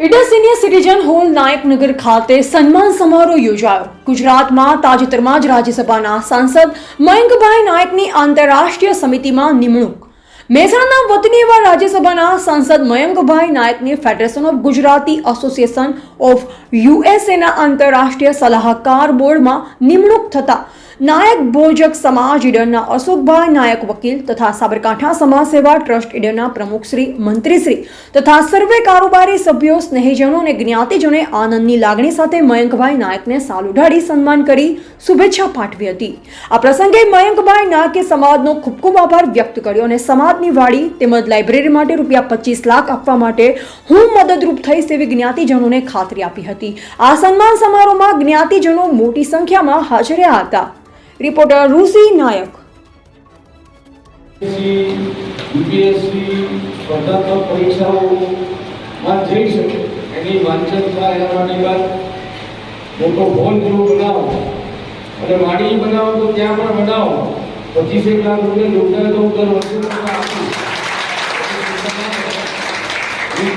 Idar senior citizen hall Nayaknagar ખાતે સન્માન સમારોહ યોજાયો. ગુજરાતમાં તાજેતરમાં જ રાજ્યસભાના સાંસદ મયંકભાઈ નાયકની આંતરરાષ્ટ્રીય સમિતિમાં નિમણૂક. મહેસાણાના વતની એવા રાજ્યસભાના સાંસદ Mayankbhai નાયકની federation of Gujarati association of યુએસએના આંતરરાષ્ટ્રીય સલાહકાર બોર્ડમાં નિમણૂક થતા નાયક ભોજક સમાજ ઈડરના અશોકભાઈ નાયક વકીલ તથા સાબરકાંઠા સમાજ સેવા ટ્રસ્ટ ઈડરના પ્રમુખશ્રી મંત્રીશ્રી તથા સર્વે કારોબારી સભ્યો, સ્નેહીજનો અને જ્ઞાતિજનોએ આનંદની લાગણી સાથે મયંકભાઈ નાયકને સાલ ઉઢાડી સન્માન કરી શુભેચ્છા પાઠવી હતી. આ પ્રસંગે મયંકભાઈ નાયકે સમાજનો ખૂબ ખૂબ આભાર વ્યક્ત કર્યો અને સમાજની વાડી તેમજ લાઇબ્રેરી માટે રૂપિયા પચીસ લાખ આપવા માટે હું મદદરૂપ થઈશ તેવી જ્ઞાતિજનોને ખાતરી આપી હતી. આ સન્માન સમારોહમાં જ્ઞાતિજનો મોટી સંખ્યામાં હાજર રહ્યા હતા. રિપોર્ટર ઋષિ નાયક યુપીએસસી, સ્પર્ધાત્મક જઈ શકે. એની વાંચન થાય એના માટે બાદ મોટો ફોન જેવો બનાવો. અને વાડી બનાવો તો ત્યાં પણ બનાવો. પચીસેક લાખ રૂપિયા યોગદાન તો હું દર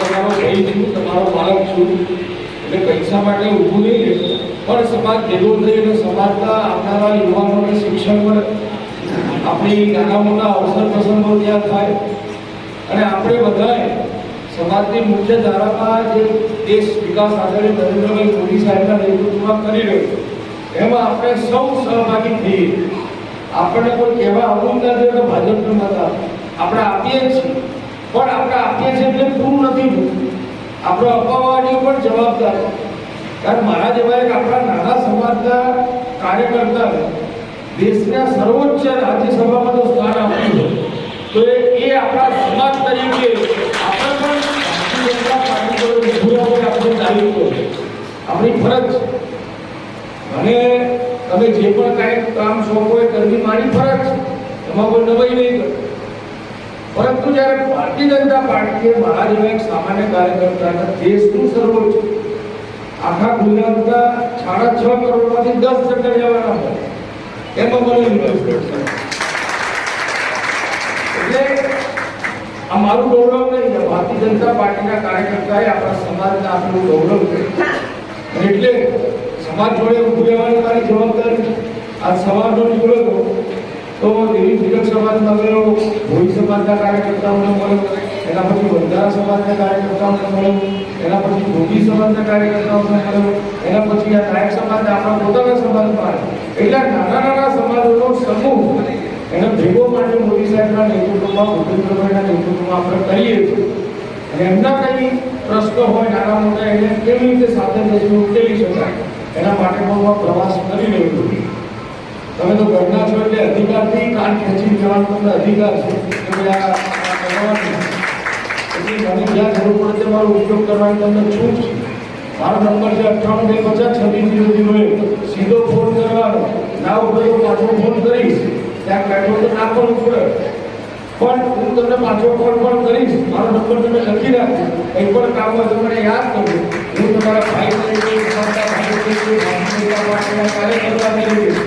તમારો તમારો બાળક છું. એટલે પૈસા માટે ઊભું નહીં પણ સમાજ ભેગો થઈને સમાજના આવનારા યુવાનોને શિક્ષણ પર આપણી નાના મોટા અવસર પ્રસંગો ત્યાં થાય. અને આપણે બધાએ સમાજની મુખ્ય ધારામાં જે દેશ વિકાસ આગળ નરેન્દ્રભાઈ મોદી સાહેબના નેતૃત્વમાં કરી રહ્યો એમાં આપણે સૌ સહભાગી થઈએ. આપણને કોઈ કહેવા આવું જ નથી ભાજપને મત. આપણે આપીએ છીએ. પણ આપણે આપીએ છીએ એટલે પૂરું નથી આપણો અપાવવાની પણ જવાબદાર. કારણ મારા જેવા એક આપણા નાના સમાજના કાર્યકર્તા દેશના સર્વોચ્ચ રાજ્યસભામાં તો સ્થાન આપ્યું તો એ આપણા સમાજ તરીકે આપણે પણ ભારતીય જનતા પાર્ટી આપણું ફરજ અને તમે જે પણ કાંઈ કામ સોંપો એ કરવી, મારી ફરજ છે. એમાં કોઈ નવાઈ નહીં પરંતુ જ્યારે ભારતીય જનતા પાર્ટીએ મારા જેવા એક સામાન્ય કાર્યકર્તાના દેશનું સર્વોચ્ચ આખા ગુજરાતના સાડા છ કરોડમાંથી દસ ટકા લેવાના હોય. એમાં મને ઇન્વેસ્ટમેન્ટ એટલે આ મારું ગૌરવ નહીં ભારતીય જનતા પાર્ટીના કાર્યકર્તાએ આપણા સમાજને આપણું ગૌરવ છે. એટલે સમાજ જોડે ઊભું રહેવાની મારી જવાબદારી આ સમાજનો નીકળ્યો હતો તો દિલ્હી સમાજ ગયો ભોઈ સમાજના કાર્યકર્તાઓને મળ્યો એના પછી બંધારા સમાજના કાર્યકર્તાઓને મળ્યો એના પછી ભોગી સમાજના કાર્યકર્તાઓને મળ્યો એના પછી આ નાયક સમાજને આપણા પોતાના સમાજમાં આવ્યો. એટલે નાના નાના સમાજોનો સમૂહ એને ભેગો માટે મોદી સાહેબના નેતૃત્વમાં, ભૂપેન્દ્રભાઈના નેતૃત્વમાં આપણે કરીએ છીએ. અને એમના કંઈ પ્રશ્નો હોય, નાના મોટા, એને કેવી રીતે સાથે બેસીને ઉકેલી શકાય, એના માટે પણ હું પ્રવાસ કરી રહ્યો છું. તમે તો ઘરના છો એટલે અધિકારથી કાન ખેંચી જવાનો તમને અધિકાર છે. એટલે જરૂર પડે તે ઉપયોગ કરવાની તમને છું. મારો નંબર છે અઠ્ઠાણું બે પચાસ, છવ્વીસ જીરો જીરો સીધો ફોન કરવાનો. ના ઉપર તો પાછો ફોન કરીશ. ત્યાં કાઢો તો ના પણ ઉપડે પણ હું તમને પાછો ફોન પણ કરીશ. મારો નંબર તમે લખી રાખજો. કંઈ પણ કામ હોય યાદ કરજો. હું તમારા ભાઈ તરીકે કાર્યકર્તા તરીકે